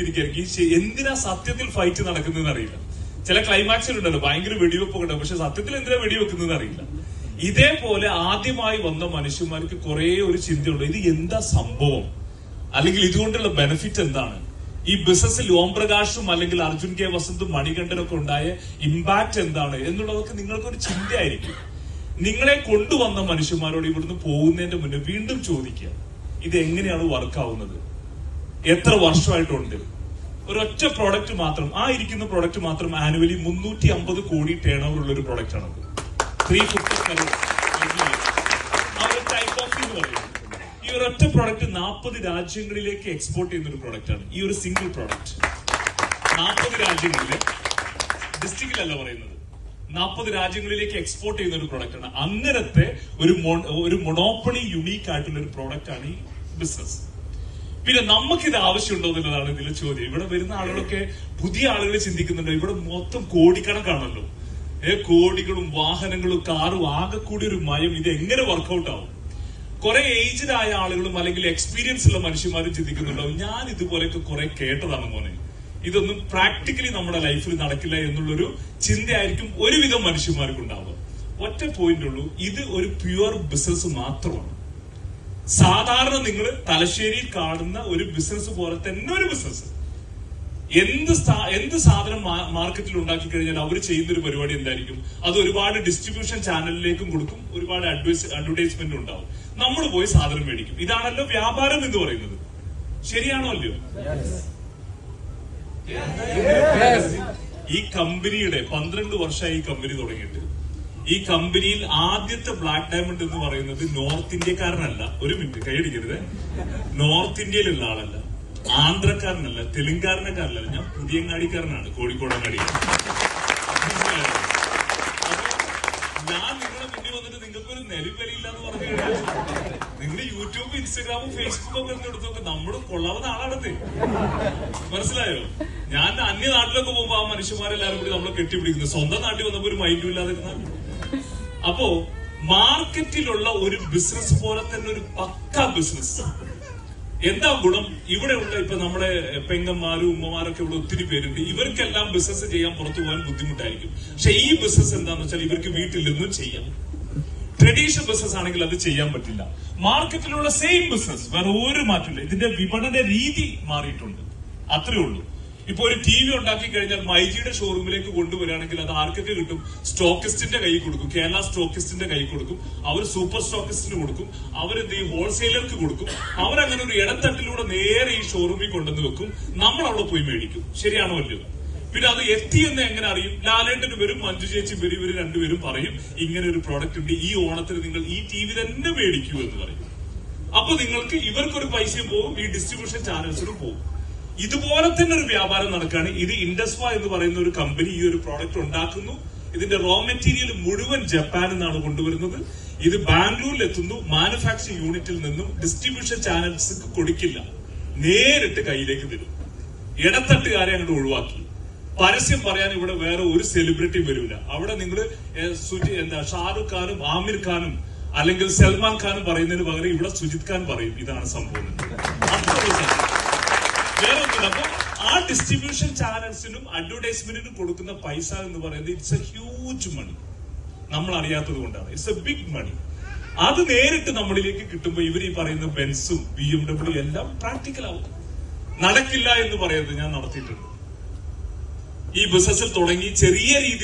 ഇരിക്കുകയായിരിക്കും ഈ എന്തിനാ സത്യത്തിൽ ഫൈറ്റ് നടക്കുന്നതെന്ന് അറിയില്ല. ചില ക്ലൈമാക്സിലുണ്ടല്ലോ ഭയങ്കര വെടിവെപ്പ് ഉണ്ടാവും. പക്ഷെ സത്യത്തിൽ എന്തിനാ വെടിവെക്കുന്നതെന്ന് അറിയില്ല. ഇതേപോലെ ആദ്യമായി വന്ന മനുഷ്യന്മാർക്ക് കുറെ ഒരു ചിന്തയുണ്ട്. ഇത് എന്താ സംഭവം? അല്ലെങ്കിൽ ഇതുകൊണ്ടുള്ള ബെനിഫിറ്റ് എന്താണ്? ഈ ബിസിനസ്സിൽ ഓം പ്രകാശും അല്ലെങ്കിൽ അർജുൻ കെ വസന്തും മണികണ്ഠനൊക്കെ ഉണ്ടായ ഇമ്പാക്ട് എന്താണ്? എന്നുള്ളതൊക്കെ നിങ്ങൾക്കൊരു ചിന്തയായിരിക്കും. നിങ്ങളെ കൊണ്ടുവന്ന മനുഷ്യന്മാരോട് ഇവിടുന്ന് പോകുന്നതിന്റെ മുന്നേ വീണ്ടും ചോദിക്കുക. ഇത് എങ്ങനെയാണ് വർക്ക് ആവുന്നത്? എത്ര വർഷമായിട്ടുണ്ട്? ഒരൊറ്റ പ്രോഡക്റ്റ് മാത്രം ആ ഇരിക്കുന്ന പ്രോഡക്റ്റ് മാത്രം ആനുവലി മുന്നൂറ്റി അമ്പത് കോടി ടേൺ ഓവർ ഉള്ള ഒരു പ്രോഡക്റ്റ് ആണ് ത്രീ ഫിഫ്റ്റി ഈ ഒരു ഒരൊറ്റ പ്രോഡക്റ്റ് നാൽപ്പത് രാജ്യങ്ങളിലേക്ക് എക്സ്പോർട്ട് ചെയ്യുന്ന ഒരു പ്രോഡക്റ്റ് ആണ്. ഈ ഒരു സിംഗിൾ പ്രോഡക്റ്റ് നാൽപ്പത് രാജ്യങ്ങളിൽ ഡിസ്ട്രിക്റ്റിലല്ല പറയുന്നത്. നാൽപ്പത് രാജ്യങ്ങളിലേക്ക് എക്സ്പോർട്ട് ചെയ്യുന്ന ഒരു പ്രോഡക്റ്റ് ആണ്. അങ്ങനത്തെ ഒരു ഒരു മൊണോപ്പണി യുണീക്ക് ആയിട്ടുള്ള ഒരു പ്രോഡക്റ്റ് ആണ് ഈ ബിസിനസ് പിന്നെ നമുക്ക് ഇത് ആവശ്യമുണ്ടോ എന്നുള്ളതാണ് ഇതിലെ ചോദ്യം. ഇവിടെ വരുന്ന ആളുകളൊക്കെ പുതിയ ആളുകൾ ചിന്തിക്കുന്നുണ്ട്. ഇവിടെ മൊത്തം കോടിക്കണക്കാണല്ലോ ഏ കോടികളും വാഹനങ്ങളും കാറും ആകെ കൂടി ഒരു മയം. ഇത് എങ്ങനെ വർക്കൗട്ട് ആവും? കുറെ ഏജ്ഡ് ആയ ആളുകളും അല്ലെങ്കിൽ എക്സ്പീരിയൻസ് ഉള്ള മനുഷ്യന്മാരും ചിന്തിക്കുന്നുണ്ടാവും ഞാൻ ഇതുപോലെയൊക്കെ കുറെ കേട്ടതാണ് മോനെ. ഇതൊന്നും പ്രാക്ടിക്കലി നമ്മുടെ ലൈഫിൽ നടക്കില്ല എന്നുള്ളൊരു ചിന്തയായിരിക്കും ഒരുവിധം മനുഷ്യന്മാർക്ക് ഉണ്ടാവുക ഒറ്റ പോയിന്റ് ഉള്ളൂ. ഇത് ഒരു പ്യുവർ ബിസിനസ് മാത്രമാണ്. സാധാരണ നിങ്ങൾ തലശ്ശേരിയിൽ കാണുന്ന ഒരു ബിസിനസ് പോലെ തന്നെ ഒരു ബിസിനസ് എന്ത് എന്ത് സാധനം മാർക്കറ്റിൽ ഉണ്ടാക്കി കഴിഞ്ഞാൽ അവർ ചെയ്യുന്ന ഒരു പരിപാടി എന്തായിരിക്കും? അത് ഒരുപാട് ഡിസ്ട്രിബ്യൂഷൻ ചാനലിലേക്കും കൊടുക്കും ഒരുപാട് അഡ്വൈസ് അഡ്വർടൈസ്മെന്റ് ഉണ്ടാവും. നമ്മൾ പോയി സാധനം മേടിക്കും. ഇതാണല്ലോ വ്യാപാരം എന്ന് പറയുന്നത്. ശരിയാണോ അല്ലയോ? ഈ കമ്പനിയുടെ പന്ത്രണ്ട് വർഷമായി ഈ കമ്പനി തുടങ്ങിയിട്ട് ഈ കമ്പനിയിൽ ആദ്യത്തെ ബ്ലാക്ക് ഡയമണ്ട് എന്ന് പറയുന്നത് നോർത്ത് ഇന്ത്യക്കാരനല്ല ഒരു മിനിറ്റ് കൈയടിക്കരുത് നോർത്ത് ഇന്ത്യയിലുള്ള ആളല്ല. ആന്ധ്രക്കാരനല്ല തെലുങ്കാരനക്കാരനല്ല. ഞാൻ പുതിയങ്ങാടിക്കാരനാണ് കോഴിക്കോടങ്ങാടി ഞാൻ നിങ്ങളെ മുന്നിൽ വന്നിട്ട് നിങ്ങൾക്ക് ഒരു നെലിപ്പലിയില്ല എന്ന് പറഞ്ഞു നിങ്ങൾ യൂട്യൂബ് ഇൻസ്റ്റാഗ്രാമും ഫേസ്ബുക്കും ഒക്കെ എടുത്ത് നമ്മളും കൊള്ളാവുന്ന ആളാണത്. മനസ്സിലായോ? ഞാൻ അന്യ നാട്ടിലൊക്കെ പോകുമ്പോ ആ മനുഷ്യന്മാരെല്ലാരും കൂടി നമ്മളെ കെട്ടിപ്പിടിക്കുന്നു. സ്വന്തം നാട്ടിൽ വന്നപ്പോ ഒരു മൈൻഡും ഇല്ലാതെ ഇരുന്നാൽ. അപ്പോ മാർക്കറ്റിലുള്ള ഒരു ബിസിനസ് പോലെ തന്നെ ഒരു പക്ക ബിസിനസ് എന്താ ഗുണം? ഇവിടെയുള്ള ഇപ്പൊ നമ്മുടെ പെങ്ങന്മാരും ഉമ്മമാരൊക്കെ ഇവിടെ ഒത്തിരി പേരുണ്ട്. ഇവർക്കെല്ലാം ബിസിനസ് ചെയ്യാൻ പുറത്തു പോകാൻ ബുദ്ധിമുട്ടായിരിക്കും. പക്ഷെ ഈ ബിസിനസ് എന്താന്ന് വെച്ചാൽ ഇവർക്ക് വീട്ടിൽ നിന്നും ചെയ്യാം. ട്രഡീഷണൽ ബിസിനസ് ആണെങ്കിൽ അത് ചെയ്യാൻ പറ്റില്ല. മാർക്കറ്റിലുള്ള സെയിം ബിസിനസ് വേറെ ഒരു മാറ്റമില്ല ഇതിന്റെ വിപണന രീതി മാറിയിട്ടുണ്ട്. അത്രേ ഉള്ളൂ. ഇപ്പൊ ഒരു ടി വി ഉണ്ടാക്കി കഴിഞ്ഞാൽ മൈജിയുടെ ഷോറൂമിലേക്ക് കൊണ്ടുവരികയാണെങ്കിൽ അത് ആർക്കൊക്കെ കിട്ടും? സ്റ്റോക്കിസ്റ്റിന്റെ കൈ കൊടുക്കും. കേരള സ്റ്റോക്കിസ്റ്റിന്റെ കൈ കൊടുക്കും. അവർ സൂപ്പർ സ്റ്റോക്കിസ്റ്റിന് കൊടുക്കും. അവരെന്ത് ചെയ്യും? ഹോൾസെയിലർക്ക് കൊടുക്കും. അവരങ്ങനെ ഒരു ഇടത്തട്ടിലൂടെ നേരെ ഈ ഷോറൂമിൽ കൊണ്ടുവന്ന് വെക്കും. നമ്മൾ അവിടെ പോയി മേടിക്കും. ശരിയാണോ അല്ലയോ? പിന്നെ അത് എത്തി എന്ന് എങ്ങനെ അറിയും? ലാലേട്ടന് വരും മഞ്ജു ചേച്ചി വരും ഇവർ രണ്ടുപേരും പറയും. ഇങ്ങനെ ഒരു പ്രോഡക്റ്റ് ഉണ്ട്. ഈ ഓണത്തിന് നിങ്ങൾ ഈ ടി വി തന്നെ മേടിക്കൂ എന്ന് പറയും. അപ്പൊ നിങ്ങൾക്ക് ഇവർക്കൊരു പൈസയും പോകും ഈ ഡിസ്ട്രിബ്യൂഷൻ ചാനൽസിനും പോകും. ഇതുപോലെ തന്നെ ഒരു വ്യാപാരം നടക്കുകയാണ്. ഇത് ഇൻഡസ്വ എന്ന് പറയുന്ന ഒരു കമ്പനി ഈ ഒരു പ്രോഡക്റ്റ് ഉണ്ടാക്കുന്നു. ഇതിന്റെ റോ മെറ്റീരിയൽ മുഴുവൻ ജപ്പാനിൽ നിന്നാണ് കൊണ്ടുവരുന്നത്. ഇത് ബാംഗ്ലൂരിൽ എത്തുന്നു. മാനുഫാക്ചറിംഗ് യൂണിറ്റിൽ നിന്നും ഡിസ്ട്രിബ്യൂഷൻ ചാനൽസ് കൊടുക്കില്ല. നേരിട്ട് കയ്യിലേക്ക് തരും ഇടത്തട്ടുകാരെ അങ്ങോട്ട് ഒഴിവാക്കി. പരസ്യം പറയാൻ ഇവിടെ വേറെ ഒരു സെലിബ്രിറ്റി വരില്ല അവിടെ നിങ്ങൾ എന്താ ഷാറുഖ് ഖാനും ആമിർ ഖാനും അല്ലെങ്കിൽ സൽമാൻ ഖാനും പറയുന്നതിന് പകരം ഇവിടെ സുജിത് ഖാൻ പറയും. ഇതാണ് സംഭവം. വേറെ അപ്പൊ ആ ഡിസ്ട്രിബ്യൂഷൻ ചാനൽസിനും അഡ്വർടൈസ്മെന്റിനും കൊടുക്കുന്ന പൈസ എന്ന് പറയുന്നത് ഇറ്റ്സ് എ ഹ്യൂജ് മണി നമ്മൾ അറിയാത്തത് കൊണ്ടാണ്. ഇറ്റ്സ് എ ബിഗ് മണി അത് നേരിട്ട് നമ്മളിലേക്ക് കിട്ടുമ്പോൾ ഇവർ ഈ പറയുന്ന ബെൻസും ബി എം ഡബ്ല്യു എല്ലാം പ്രാക്ടിക്കൽ ആവും. നടക്കില്ല എന്ന് പറയുന്നത് ഞാൻ നടത്തിയിട്ടുണ്ട്. ഈ ബിസിനസ്സിൽ തുടങ്ങി ചെറിയ രീതിയിൽ